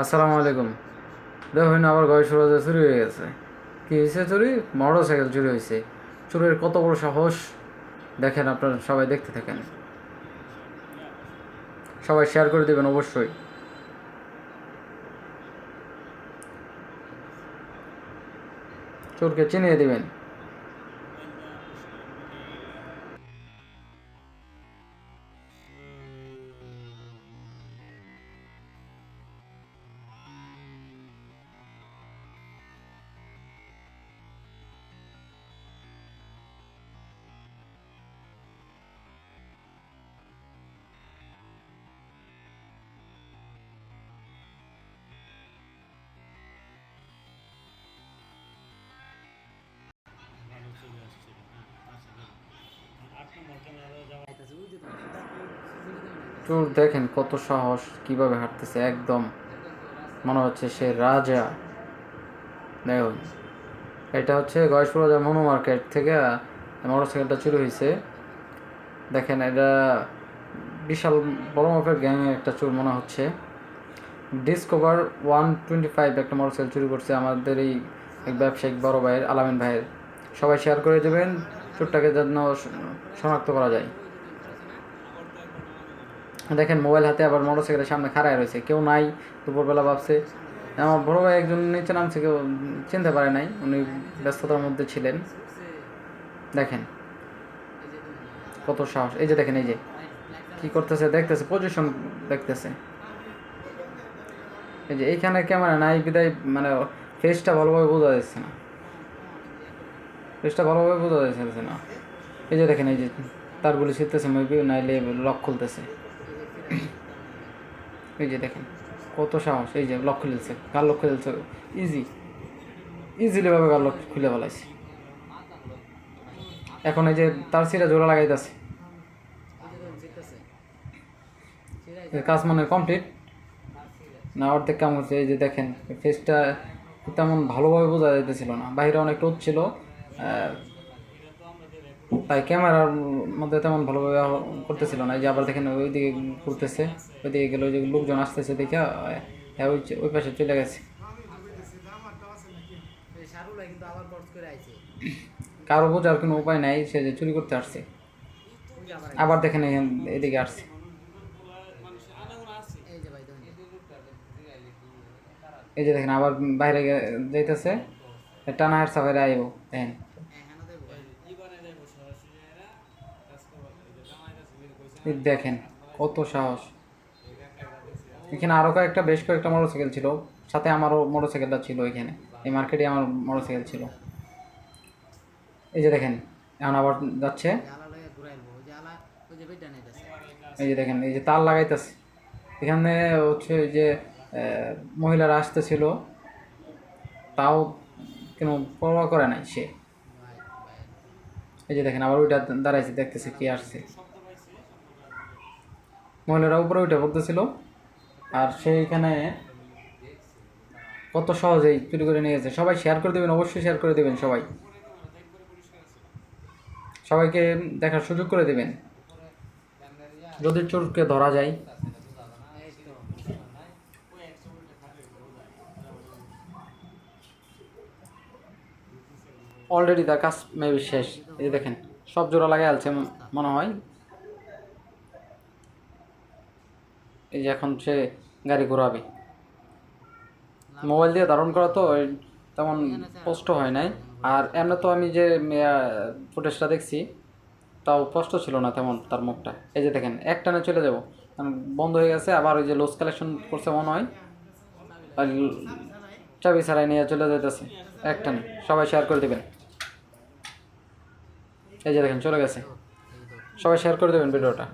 আসসালামু আলাইকুম। দেখুন, আবার গয় সুরাজে চুরি হয়ে গেছে। কি হয়েছে চুরি? মোটর সাইকেল চুরি হয়েছে। চুরির কত বড় সাহস? দেখেন আপনারা সবাই দেখতে থাকেন। সবাই শেয়ার করে দেবেন অবশ্যই। চোরকে চিনিয়ে দেবেন। চোর দেখেন কত সাহস, কীভাবে হাঁটতেছে, একদম মনে হচ্ছে সে রাজা। দেখুন, এটা হচ্ছে গয়েশপুর রাজা মনো মার্কেট থেকে মোটর সাইকেলটা চুরি হয়েছে। দেখেন, এটা বিশাল বড় মাপের গ্যাংয়ের একটা চোর মনে হচ্ছে। ডিসকভার ওয়ান টোয়েন্টি ফাইভ একটা মোটর সাইকেল চুরি করছে আমাদের এই এক ব্যবসায়িক বড় ভাইয়ের, আলামিন ভাইয়ের। সবাই শেয়ার করে দেবেন, চোরটাকে যেন শনাক্ত করা যায়। দেখেন মোবাইল হাতে আবার মোটর সাইকেলের সামনে খাড়ায় রয়েছে। কেউ নাই, দুপুরবেলা ভাবছে। আমার বড় ভাই একজন নিচে নামছে, কেউ চিনতে পারে নাই। উনি ব্যস্ততার মধ্যে ছিলেন। দেখেন। কত সাহস। এই যে দেখেন, এই যে। কি করতেছে, দেখতেছে পজিশন দেখতেছে। এই যে এইখানে ক্যামেরা নাই, বিদায় মানে ফেসটা ভালোভাবে বোঝা যাচ্ছে না। ফেসটা ভালোভাবে বোঝা যাচ্ছে না। এই যে দেখেন, এই যে তারগুলি ছিটতেছে মেবি নাইলে লক খুলতেছে। এই যে দেখেন, কত সাহস। এই যে লক খুলেছে, গাল লক খুলেছে। ইজি ইজিলি ভাবে গাল লক খুলে ফেলাইছে। এখন এই যে তার সিরা জোড়া লাগাইতেছে। কাজ মানে কমপ্লিট না, অর্ধেক কাম হচ্ছে। এই যে দেখেন ফেসটা তেমন ভালোভাবে বোঝা যাইতেছিল না। বাইরে অনেক রোদ ছিল তাই ক্যামেরার মধ্যে তেমন ভালোভাবে করতেছিল না। যে আবার দেখেন ওইদিকে ঘুরতেছে, ওইদিকে গেলে, ওই যে লোকজন আসতেছে দেখে হ্যাঁ ওই ওই পাশে চলে গেছে। কারও বোঝার কোনো উপায় নাই, সে যে চুরি করতে আসছে। আবার দেখেন এদিকে আসছে। এই যে দেখেন, আবার বাইরে যাইতেছে, টানা হারসা বাইরে আইব, দেখেন। দেখেন, কত সাহস। এখানে আরও কয়েকটা, বেশ কয়েকটা মোটরসাইকেল ছিল। সাথে আমারও মোটরসাইকেলটা ছিল এখানে। এই মার্কেটে আমার মোটরসাইকেল ছিল। এই যে দেখেন, এখন আবার যাচ্ছে। এই যে দেখেন, এই যে তার লাগাইতেছে। এখানে হচ্ছে যে মহিলারা আসতেছিল। তাও কেন পরোয়া করে নাই সে। এই যে দেখেন, আবার ওইটা দাঁড়াইছে, দেখতেছে কি আসছে। মহিলারা উপরে উঠে পড়তেছিল আর সেইখানে কত সহজেই চুরি করে নিয়ে গেছে। সবাই শেয়ার করে দেবেন, অবশ্যই শেয়ার করে দেবেন সবাই। সবাইকে দেখার সুযোগ করে দেবেন। যদি চোরকে ধরা যায়। অলরেডি তার কাজ মেবি শেষ। এই দেখেন, সব জোড়া লাগাই আছে মনে হয়। এই যে এখন সে গাড়ি ঘোরাবে। মোবাইল দিয়ে ধারণ করা তো তেমন কষ্ট হয় নাই। আর এমনি তো আমি যে ফুটেজটা দেখছি, তাও কষ্ট ছিল না তেমন তার মুখটা। এই যে দেখেন, এক টানে চলে যাব। বন্ধ হয়ে গেছে, আবার ওই যে লোস কালেকশন করছে মনে হয়। চাবি ছাড়াই নিয়ে চলে যেতেছে এক টানে। সবাই শেয়ার করে দেবেন। এই যে দেখেন, চলে গেছে। সবাই শেয়ার করে দেবেন ভিডিওটা।